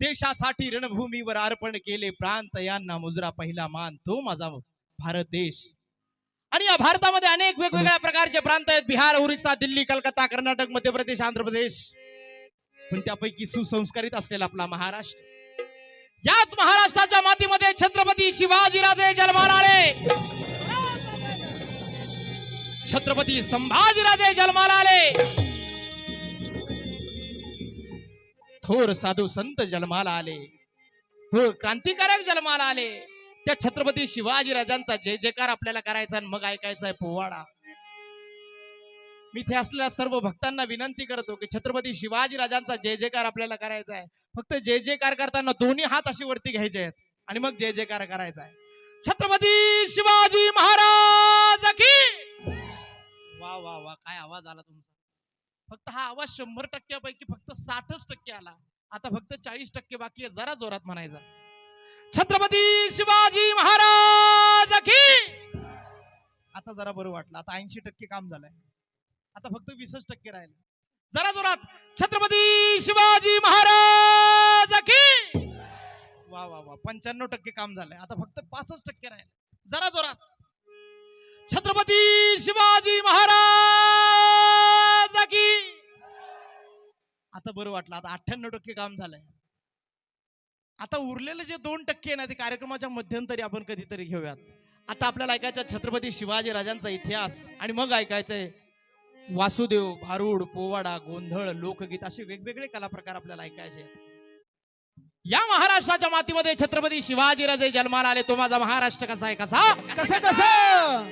देशासाठी रणभूमीवर अर्पण केले प्रांत यांना मुजरा पहिला मान तो माझा भारत देश. आणि या भारतामध्ये अनेक वेगवेगळ्या प्रकारचे प्रांत आहेत. बिहार ओरिसा दिल्ली कलकत्ता कर्नाटक मध्य प्रदेश आंध्र प्रदेश. पण त्यापैकी सुसंस्कारित असलेला आपला महाराष्ट्र. याच महाराष्ट्राच्या मातीमध्ये छत्रपती शिवाजीराजे जन्माला आले छत्रपती संभाजीराजे जन्माला आले थोर साधू संत जन्माला आले. थोर क्रांतिकारक जन्माला आले. त्या छत्रपती शिवाजी राजांचा जय जयकार आपल्याला करायचा आणि मग ऐकायचा आहे पोवाडा. मी इथे असलेल्या सर्व भक्तांना विनंती करतो की छत्रपती शिवाजी राजांचा जय जयकार आपल्याला करायचा आहे. फक्त जय जयकार करताना दोन्ही हात अशी वरती घ्यायचे आहेत आणि मग जय जयकार करायचा आहे. छत्रपती शिवाजी महाराज की! वा वा वा. काय आवाज आला तुमचा? फक्त हा आवाज शंभर टक्क्यापैकी फक्त साठच टक्के आला. आता फक्त चाळीस टक्के बाकी आहे. जरा जोरात म्हणायचा. छत्रपती शिवाजी महाराज की! आता जरा बरं वाटलं. आता ऐंशी टक्के काम झालंय. आता फक्त वीसच टक्के राहिले. जरा जोरात. छत्रपती शिवाजी महाराज की! वा वा वा. पंच्याण्णव टक्के काम झालंय. आता फक्त पासष्ट टक्के राहिले. जरा जोरात. छत्रपती शिवाजी महाराज आता बरं वाटलं. आता अठ्ठ्याण्णव टक्के काम झालंय. आता उरलेले जे दोन टक्के ना ते कार्यक्रमाच्या मध्यंतरी आपण कधीतरी घेऊयात. आता आपल्याला ऐकायचं छत्रपती शिवाजी राजांचा इतिहास आणि मग ऐकायचंय वासुदेव भारुड पोवाडा गोंधळ लोकगीत असे वेगवेगळे कला प्रकार आपल्याला ऐकायचे. या महाराष्ट्राच्या मातीमध्ये छत्रपती शिवाजी राजे जन्माला आले. तो माझा महाराष्ट्र कसा आहे? कसा? कसं कसं?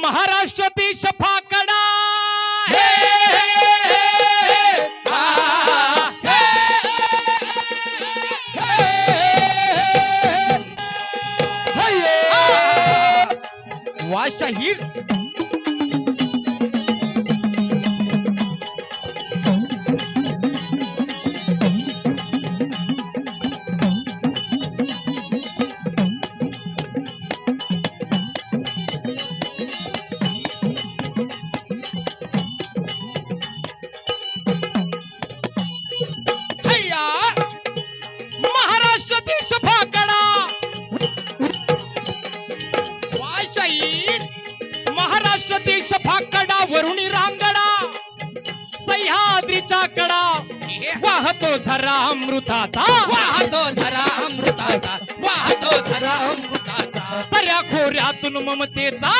महाराष्ट्र ती शफाकडा शाहीर कडा वाहतो झरा अमृताचा. वाहतो झरा अमृताचा. वाहतो झरा अमृताचा. पर्या खोऱ्यातून ममतेचा.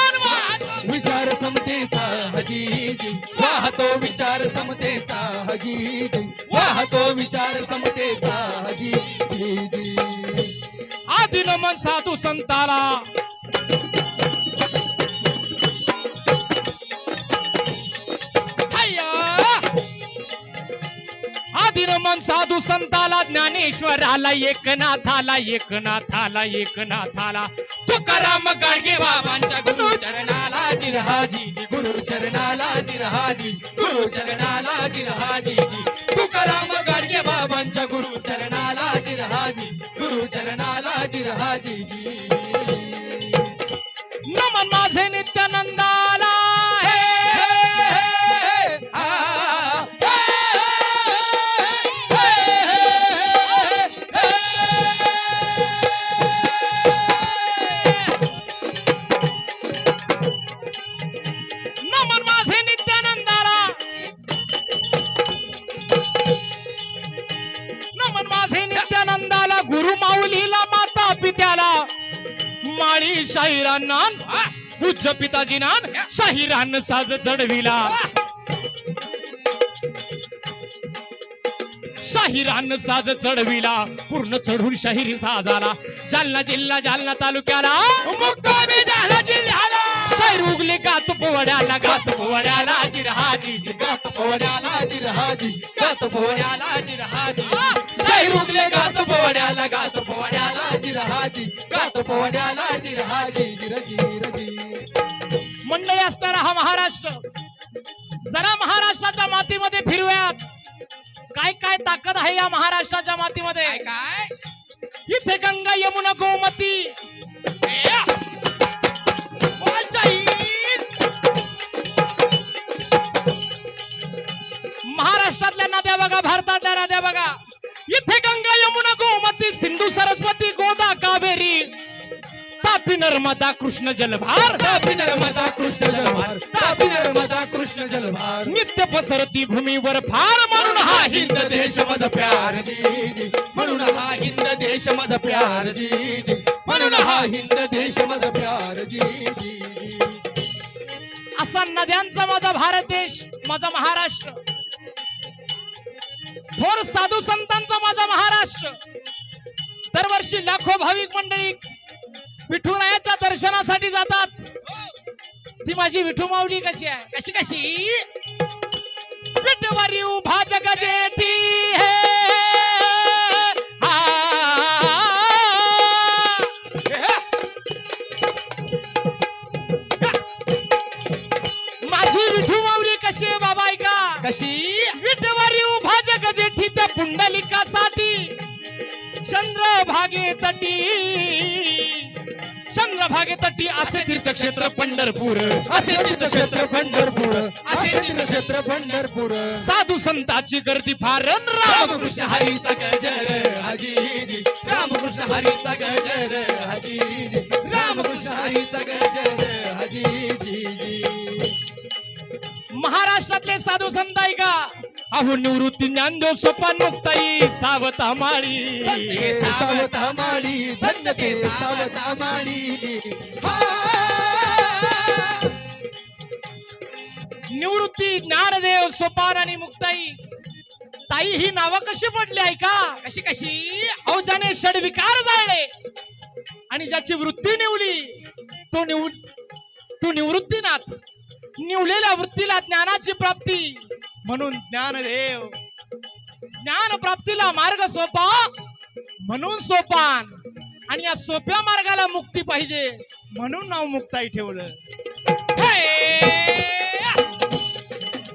विचार समतेचा हजीजी. वाहतो विचार समतेचा हजीजी. वाहतो विचार समतेचा हजीजी. आदिन मन साधू संताला तीन मन साधू संताला ज्ञानेश्वराला एकनाथाला एकनाथाला एकनाथाला. तुकाराम गाडगे बाबांच्या गुरु चरणाला जिरहाजी गुरु चरणाला जिरहाजी गुरु चरणाला जिरहाजी. तुकाराम गाडगे बाबांच्या गुरु चरणाला जिरहाजी गुरु चरणाला जिरहाजी. माळी शाहिरांना पूज्य पिताजीना शाहिरान साज चढविला शाहिरान साज चढविला पूर्ण चढून शाहिरी साजाला. जालना जिल्हा जालना तालुक्याला. मुक्कामी जालना शाहीर उगले गात पोवड्याला गात पोवड्याला जिरहाजी गात पोहण्याला जिरहाजी गात पोहण्याला जिरहाजी. शाहीर उगले गात पोहण्याला गात पोहण्याला जिरहाजी गात पोहण्याला जिरहाजी जिरजी जिरजी. मंडळी असणारा हा महाराष्ट्र जरा महाराष्ट्राच्या मातीमध्ये फिरूयात काय काय ताकद आहे या महाराष्ट्राच्या मातीमध्ये? काय? इथे गंगा यमुना गोमती बघा भारतातल्या नद्या बघा. इथे गंगा यमुना गोमती सिंधू सरस्वती गोदा कावेरी तापी नर्मदा कृष्ण जलभार. तापी नर्मदा कृष्ण जलभार. तापी नर्मदा कृष्ण जलभार. नित्य पसरती भूमीवर फार म्हणून हा हिंद देश. मज प्यार म्हणून हा हिंद देश मज प्यार म्हणून हा हिंद देश मज प्यार असा नद्यांचा माझा भारत देश माझा महाराष्ट्र. थोर साधू संतांचा माझा महाराष्ट्र. दरवर्षी लाखो भाविक मंडळी विठुरायाच्या दर्शनासाठी जातात. ती माझी विठू माऊली कशी आहे? कशी कशी? विठवारी उभा जग जेठी हे. माझी विठू माऊली कशी आहे बाबा ऐका. कशी? पुंडलिकासाठी चंद्रभागे तटी. चंद्रभागे तटी असे तीर्थक्षेत्र पंढरपूर. असे तीर्थक्षेत्र पंढरपूर. असे तीर्थक्षेत्र पंढरपूर. साधू संताची गर्दी फार राम रामकृष्ण हरीचा गजर हजीजी रामकृष्ण हरीचा गजर हजीजी रामकृष्ण हरीचा गजर हजीजी महाराष्ट्रातले साधू संत आहे का? अहो निवृत्ती ज्ञानदेव सोपान मुक्ताई सावता माळी सावता माळी धन्य ते सावता माळी निवृत्ती ज्ञानदेव सोपान आणि मुक्ताई ताई ही नावं कशी पडली आहे का? कशी कशी? अहो ज्याने षडविकार जाळले आणि ज्याची वृत्ती निवली तो निव तो निवृत्तीनाथ. निवलेल्या वृत्तीला ज्ञानाची प्राप्ती. म्हणून ज्ञानदेव ज्ञान प्राप्तीला मार्ग सोपा म्हणून सोपान. आणि या सोप्या मार्गाला मुक्ती पाहिजे म्हणून नाव मुक्ताई ठेवलं!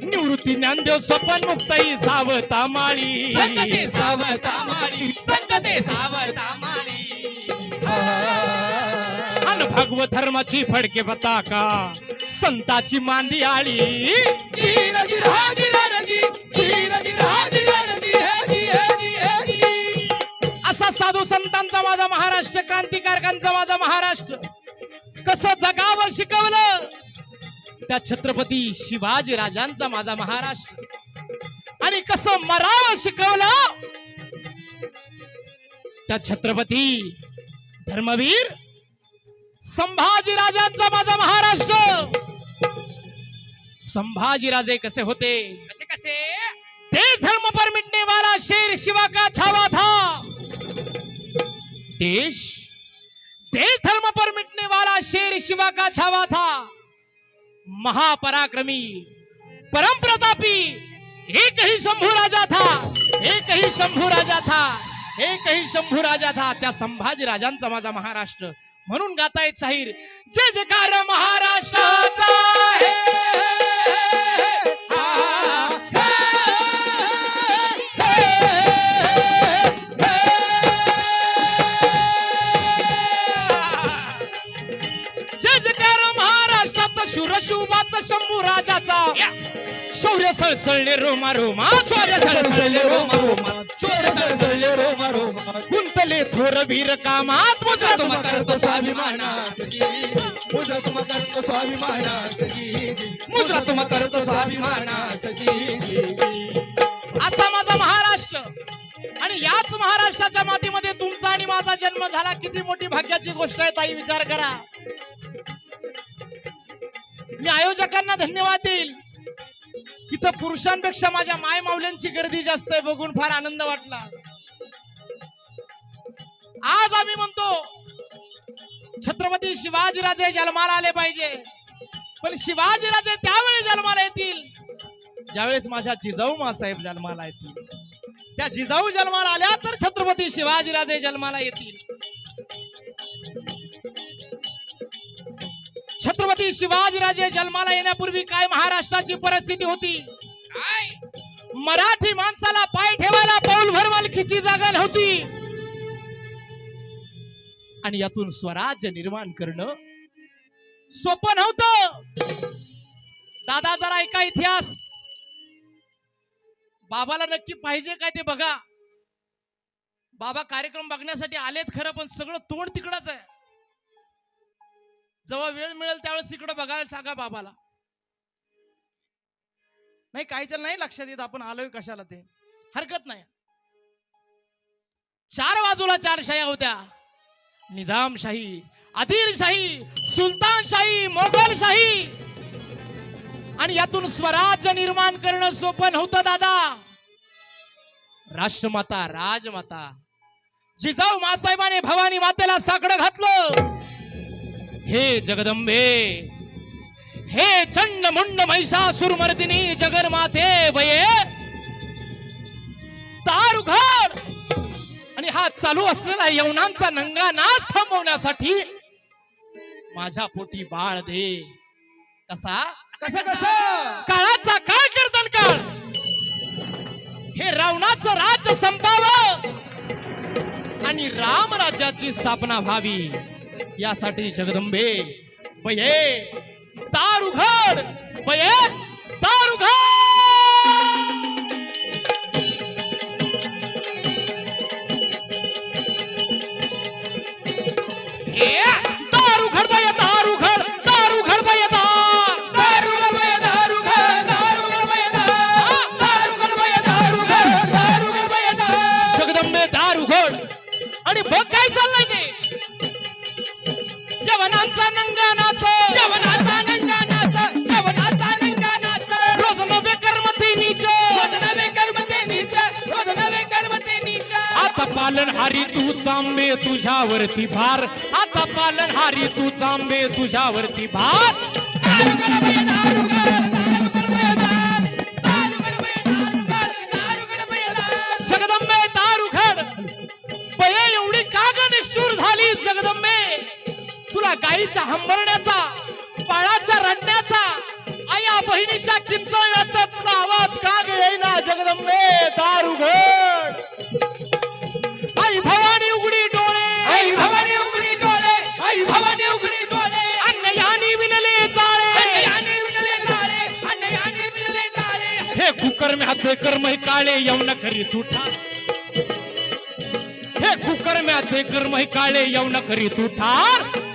निवृत्ती ज्ञानदेव सोपान मुक्ताई सावता माळी ते सावता माळी संत ते सावता माळी अन भगवत धर्माची फडके पताका संताची मांदी आळी असा साधू संतांचा माझा महाराष्ट्र क्रांतिकारकांचा माझा महाराष्ट्र. कसं जगावं शिकवलं? त्या छत्रपती शिवाजी राजांचा माझा महाराष्ट्र. आणि कसं मरावं शिकवलं? त्या छत्रपती धर्मवीर संभाजी राजांचा माझा महाराष्ट्र. संभाजीराजे कसे होते? कसे कसे? देश धर्म पर मिटने वाला शेर शिवा का छावा था? देश देश धर्म पर मिटने वाला शेर शिवा का छावा था? महापराक्रमी परम प्रतापी एक ही शंभू राजा था एक ही शंभू राजा था एक ही शंभू राजा था. त्या संभाजी राजांचा माझा महाराष्ट्र. म्हणून गातायत शाहीर जय जयकार महाराष्ट्राचा राजाचा. शौर्य सळसळले रोमा रोमा शौर्य सळसळले रोमा रोमा चोर सळसळले रोमा रोमा. गुंतले थोर वीर कामात मुद्रा तुम करतो स्वाभिमानाची मुद्रा तुम करतो करतो असा माझा महाराष्ट्र. आणि याच महाराष्ट्राच्या मातीमध्ये तुमचा आणि माझा जन्म झाला. किती मोठी भाग्याची गोष्ट आहे ताई विचार करा. मी आयोजकांना धन्यवाद देईल. इथं पुरुषांपेक्षा माझ्या माय माऊल्यांची गर्दी जास्त आहे बघून फार आनंद वाटला. आज आम्ही म्हणतो छत्रपती शिवाजीराजे जन्माला आले पाहिजे. पण शिवाजीराजे त्यावेळी जन्माला येतील. ज्यावेळेस माझ्या जिजाऊ मासाहेब जन्माला येतील. त्या जिजाऊ जन्माला आल्या तर छत्रपती शिवाजीराजे जन्माला येतील. छत्रपती शिवाजीराजे जन्माला येण्यापूर्वी काय महाराष्ट्राची परिस्थिती होती? काय? मराठी माणसाला पाय ठेवायला पाऊलभर मालकीची जागा नव्हती. आणि यातून स्वराज्य निर्माण करणं सोपं नव्हतं. दादा जरा ऐका इतिहास. बाबाला नक्की पाहिजे काय ते बघा. बाबा कार्यक्रम बघण्यासाठी आलेत खरं पण सगळं तोंड तिकडच आहे. जेव्हा वेळ मिळेल त्यावेळेस इकडे बघायला सांगा बाबाला. नाही काहीच्या नाही लक्षात येत आपण आलोय कशाला ते. हरकत नाही. चार बाजूला चार शाह्या होत्या. निजामशाही आदिलशाही सुलतानशाही मोगलशाही आणि यातून स्वराज्य निर्माण करणं सोपं नव्हतं दादा. राष्ट्रमाता राजमाता. जिजाऊ मासाहेबाने भवानी मातेला साकडं घातलं. हे जगदंबे हे चंड मुंड महिषासुर मर्दिनी जगन्माते वये. तार उघड आणि हा चालू असलेला यवनांचा नंगा नाच थांबवण्यासाठी माझ्या पोटी बाळ दे. कसा? कसं कसं? काळाचा काय कीर्तन काळ हे रावणाचं राज्य संपावं आणि राम राज्याची स्थापना व्हावी. यासाठी जगदंबे बये दार उघड बये दार उघड तुझ्यावरती भार. आता पालनहारी तू चांबे तुझ्यावरती भार. दारू जगदंबे एवढी का निष्ठूर झाली जगदंबे? तुला गाईचा हंबरण्याचा पाळाच्या रडण्याचा आया बहिणीच्या किंचळण्याचा तुला आवाज का येईना जगदंबे दार कुकर्म्याचे कर्म हे काळे येऊन करी तुठा हे कुकर्म्याचे कर्म हे काळे येऊन करी तुठार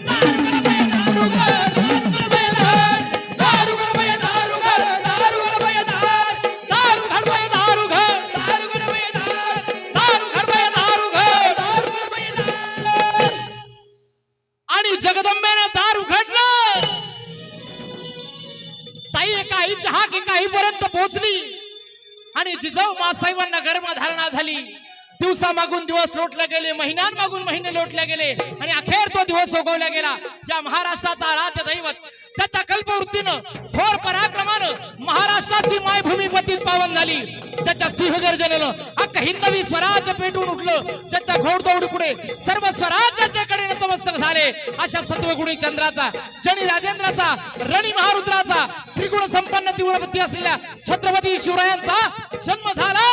दिवसामागून दिवस लोटले गेले महिन्यांमागून महिने लोटले गेले आणि अखेर तो दिवस उगवला गेला. या महाराष्ट्राचा आराध्य दैवत त्याच्या कल्पवृत्तीनं थोर पराक्रमानं महाराष्ट्राची मायभूमी पतीत पावन झाली. त्याच्या सिंहगर्जनेनं अख्खा हिंदवी स्वराज्य पेटून उठलं. त्याच्या घोडदौड पुढे सर्व स्वराज्याच्याकडे नतमस्तक झाले. अशा सत्वगुणी चंद्राचा जणी राजेंद्राचा रणी महारुद्राचा त्रिगुण संपन्न तीव्रपती असलेल्या छत्रपती शिवरायांचा जन्म झाला.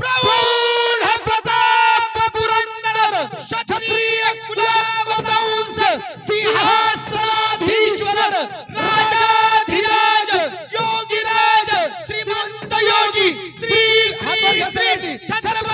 प्रौढ प्रताप पुरंदर क्षत्रिय कुलावतांस सिंहासनाधीश्वर राजाधिराज योगीराज श्रीमंत योगी श्री श्री छत्रपती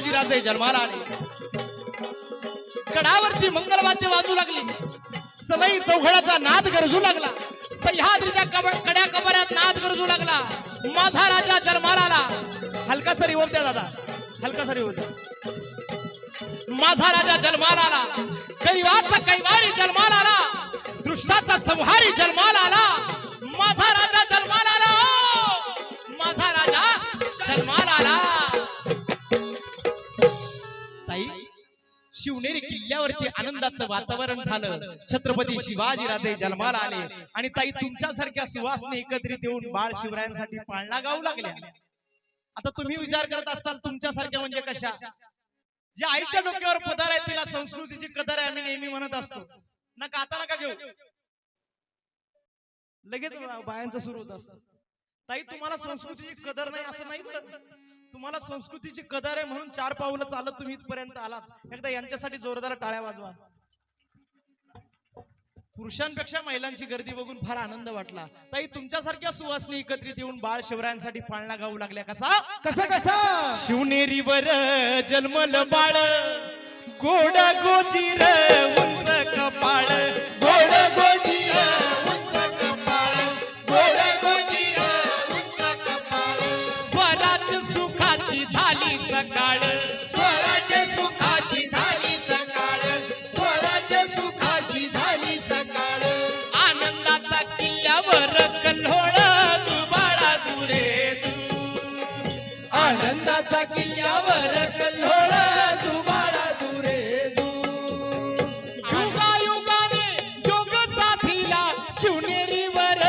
छत्रपती जन्माला आले कडावरती मंगलवाद्य वाजू लागली. सलई चौघड्याचा नाद गरजू लागला. सह्याद्रीच्या कब- कड्या कबऱ्यात नाद गरजू लागला. माझा राजा जन्माला आला हलका सरी बोलत्या दादा. हलका सरी बोलत्या माझा राजा जन्माला आला गरीबाचा कैवारी जन्माला आला दृष्टाचा संहारी जन्माला आला माझा राजा जन्माला आनंदाचं वातावरण झालं. छत्रपती शिवाजी राजे जन्माला आले. आणि ताई तुमच्यासारख्या सुवासने एकत्रित येऊन बाळ शिवरायांसाठी पाळणा गाऊ लागल्या. आता तुम्ही विचार करत असताल तुमच्यासारख्या म्हणजे कशा? जे आईच्या डोक्यावर पदार आहे तिला संस्कृतीची कदर आहे आम्ही नेहमी म्हणत असतो. नका आता नका घेऊ. लगेच बायांचं सुरू होत असतं. ताई तुम्हाला संस्कृतीची कदर नाही असं नाही तुम्हाला संस्कृतीची कदर आहे म्हणून चार पावलं चालत तुम्ही इथपर्यंत आलात. एकदा यांच्यासाठी जोरदार टाळ्या वाजवा पुरुषांपेक्षा महिलांची गर्दी बघून फार आनंद वाटला. ताई तुमच्यासारख्या सुवासनी एकत्रित येऊन बाळ शिवरायांसाठी पाळणा गाऊ लागल्या कसा? कसा कसा? शिवनेरीवर जन्मल बाळ गोड गोजीर उंच कपाळ गोड गोजीर किल्ल्यावर कल्होळ जुबाळा जुरे जू युगा युगाने योग साथीला शिवनेरीवर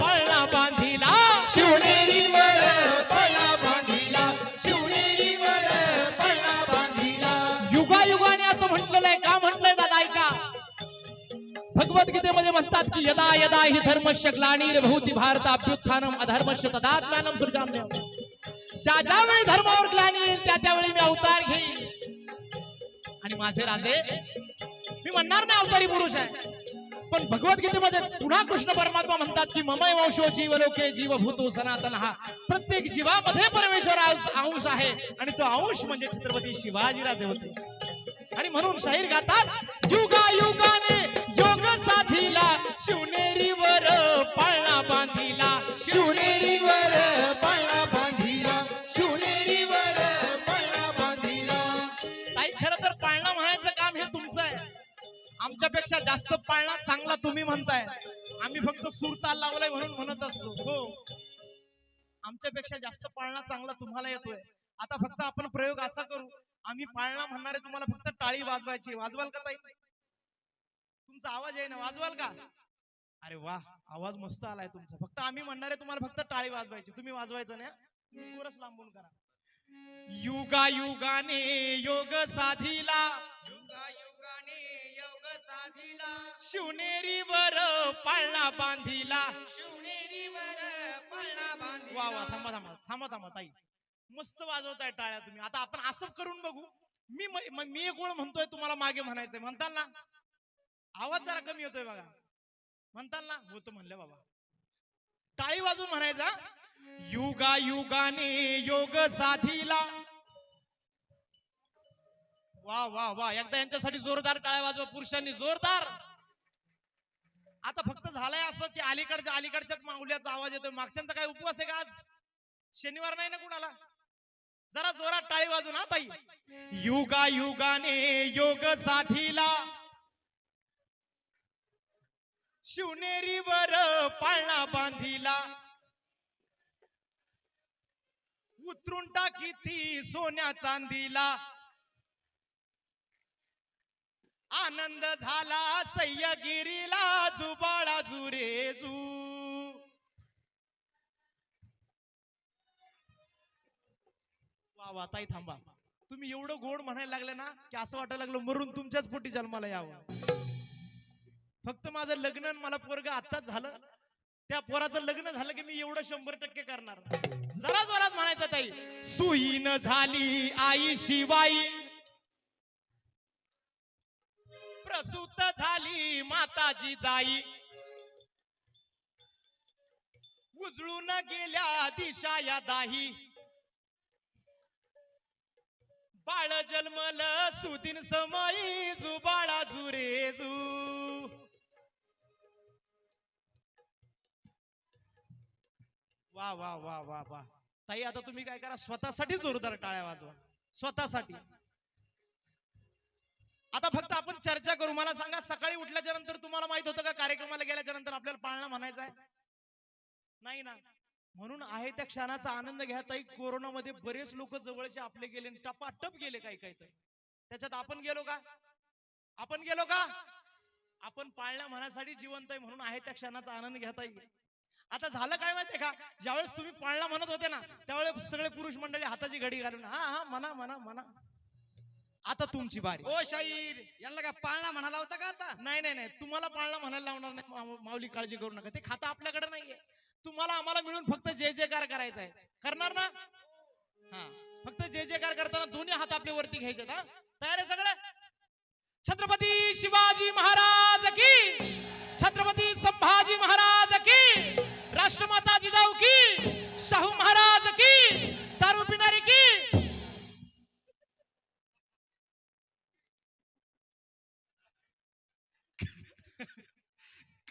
पळणा बांधिला. शिवनेरीवर पळा बांधिला शिवनेरीवर पळा बांधिला. युगायुगाने असं म्हटलेलं आहे का म्हटलंय दादा ऐका. भगवद्गीतेमध्ये म्हणतात की यदा यदा हि धर्मश्य ग्लानीर्भूती भारत अभ्युत्थानम अधर्मश्य तदात्मानम सुरगाम्य ज्या ज्या वेळी धर्मावर ग्लानी येईल त्या त्यावेळी मी अवतार घेईल आणि माझे राजे मी म्हणणार नाही अवतारी पुरुष आहे. पण भगवद्गीतेमध्ये पुन्हा कृष्ण परमात्मा म्हणतात की ममय वंशो जीवलोके जीवभूतो सनातन. हा प्रत्येक जीवामध्ये परमेश्वर अंश अंश आहे. आणि तो अंश म्हणजे छत्रपती शिवाजीराजे होते. आणि म्हणून शाहीर गातात युगा युगाने योग साधीला शिवनेरीवर पाळणा बांधिला शिवनेरीवर तुमच्यापेक्षा जास्त पाळणा चांगला तुम्ही म्हणताय. आम्ही फक्त सुरताल लावलाय म्हणून म्हणत असतो. हो. आमच्यापेक्षा जास्त पाळणा चांगला तुम्हाला येतोय. आता फक्त आपण प्रयोग असा करू. आम्ही पाळणा म्हणणारे तुम्हाला फक्त टाळी वाजवायची वाजवाल का ताई? तुमचा आवाज आहे ना. वाजवाल का? अरे वा. आवाज मस्त आलाय तुमचा. फक्त आम्ही म्हणणारे तुम्हाला फक्त टाळी वाजवायची. तुम्ही वाजवायचं ना तुम्ही लांबून करा. युगा युगाने योग साधिला योग साधिला. शिवनेरीवर पाळणा बांधिला. शिवनेरीवर पळा बांधिला. वा वा थांबा थांबा थांबा थांबा ताई. मस्त वाजवताय टाळ्या तुम्ही. आता आपण असं करून बघू. मी म- म- मी एक ओळ म्हणतोय तुम्हाला मागे म्हणायचंय. म्हणताल ना? आवाज जरा कमी होतोय बघा. म्हणताल ना? होतं म्हणलं बाबा. टाळी वाजून म्हणायचा युगा युगाने योग साधिला. वा वा वा. एकदा यांच्यासाठी जोरदार टाळ्या वाजवा. पुरुषांनी जोरदार. आता फक्त झालंय असं की अलीकडच्या अलीकडच्याच माऊल्याचा आवाज येतोय. मागच्यांचा काय उपवास आहे का आज? शनिवार नाही ना कुणाला? जरा जोरात टाळी वाजून हा ताई. युगा युगाने योग साथीला शिवनेरीवर पाळणा बांधिला. उतरून टाकी ती सोन्या चांदीला. आनंद झाला सह्यगिरीला जुबाळा जुरे जू. वा वा ताई थांबा. तुम्ही एवढं गोड म्हणायला लागले ना की असं वाटायला लागलं मरून तुमच्याच पोटी जन्माला यावं. फक्त माझं लग्न मला पोरग आताच झालं. त्या पोराचं लग्न झालं की मी एवढं शंभर टक्के करणार. जरा जोरात म्हणायचं ताई. सुईन झाली आई शिवाई. प्रसूत झाली माताजी जाई. उजळून गेल्या दिशा या दाही. बाळ जन्मल सुदिन समयी जुबाळा जुरे जू. वा वा वा वा वा. ताई आता तुम्ही काय करा स्वतःसाठी जोरदार टाळ्या वाजवा. स्वतःसाठी. आता फक्त आपण चर्चा करू. मला सांगा सकाळी उठल्याच्या नंतर तुम्हाला माहीत होतं का कार्यक्रमाला गेल्याच्यानंतर आपल्याला पाळणं म्हणायचं आहे? नाही ना. म्हणून आहे त्या क्षणाचा आनंद घ्या. ताई कोरोनामध्ये बरेच लोक जवळचे आपले गेले टपाटप गेले काही काही तर. त्याच्यात आपण गेलो का? आपण गेलो का? आपण पाळण्या म्हणासाठी जिवंत आहे म्हणून आहे त्या क्षणाचा आनंद घेता येईल आता झालं काय माहितीये का? ज्यावेळेस तुम्ही पाळणा म्हणत होते ना त्यावेळेस सगळे पुरुष मंडळी हाताची घडी घालून हा हा म्हणा म्हणा म्हणा आता तुमची बारी. ओ शाहीर यांना काय पाळणा म्हणाला होता का आता? नाही नाही नाही. तुम्हाला पाळणं म्हणायला लावणार नाही माऊली काळजी करू नका. ते खातं आपल्याकडे नाहीये. तुम्हाला आम्हाला मिळून फक्त जय जयकार करायचा आहे. करणार ना? हा. फक्त जय जयकार करताना दोन्ही हात आपल्या वरती घ्यायचे हा? तयार आहे सगळं? छत्रपती शिवाजी महाराज की? छत्रपती संभाजी महाराज की? राष्ट्रमाता जिजाऊ की? शाहू महाराज की? दारू पिणारी की?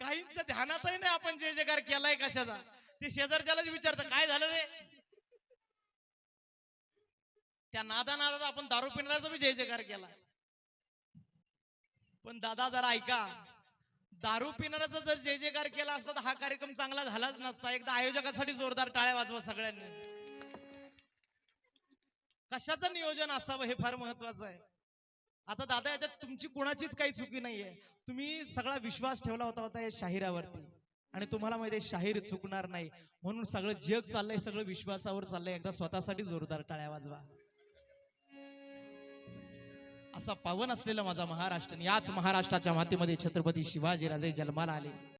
काहींच ध्यानातही नाही आपण जय जयकार केलाय कशाचा? ते शेजारच्यालाच विचारतं काय झालं रे? त्या नादा नादात आपण दारू पिणाराचा बी जय जयकार केला. पण दादा जरा ऐका दारू पिणाराचा जर जय जयकार केला असता तर हा कार्यक्रम चांगला झालाच नसता. एकदा आयोजकासाठी जोरदार टाळ्या वाजवा सगळ्यांनी. कशाचं नियोजन असावं हे फार महत्वाचं आहे. आता दादा याच्यात तुमची कोणाचीच काही चुकी नाहीये. तुम्ही सगळा विश्वास ठेवला होता होता या शाहिरावरती. आणि तुम्हाला माहिती आहे शाहीर चुकणार नाही. म्हणून सगळं जग चाललंय सगळं विश्वासावर चाललंय. एकदा स्वतःसाठी जोरदार टाळ्या वाजवा. असा पावन असलेला माझा महाराष्ट्र आणि याच महाराष्ट्राच्या मातीमध्ये छत्रपती शिवाजीराजे जन्माला आले.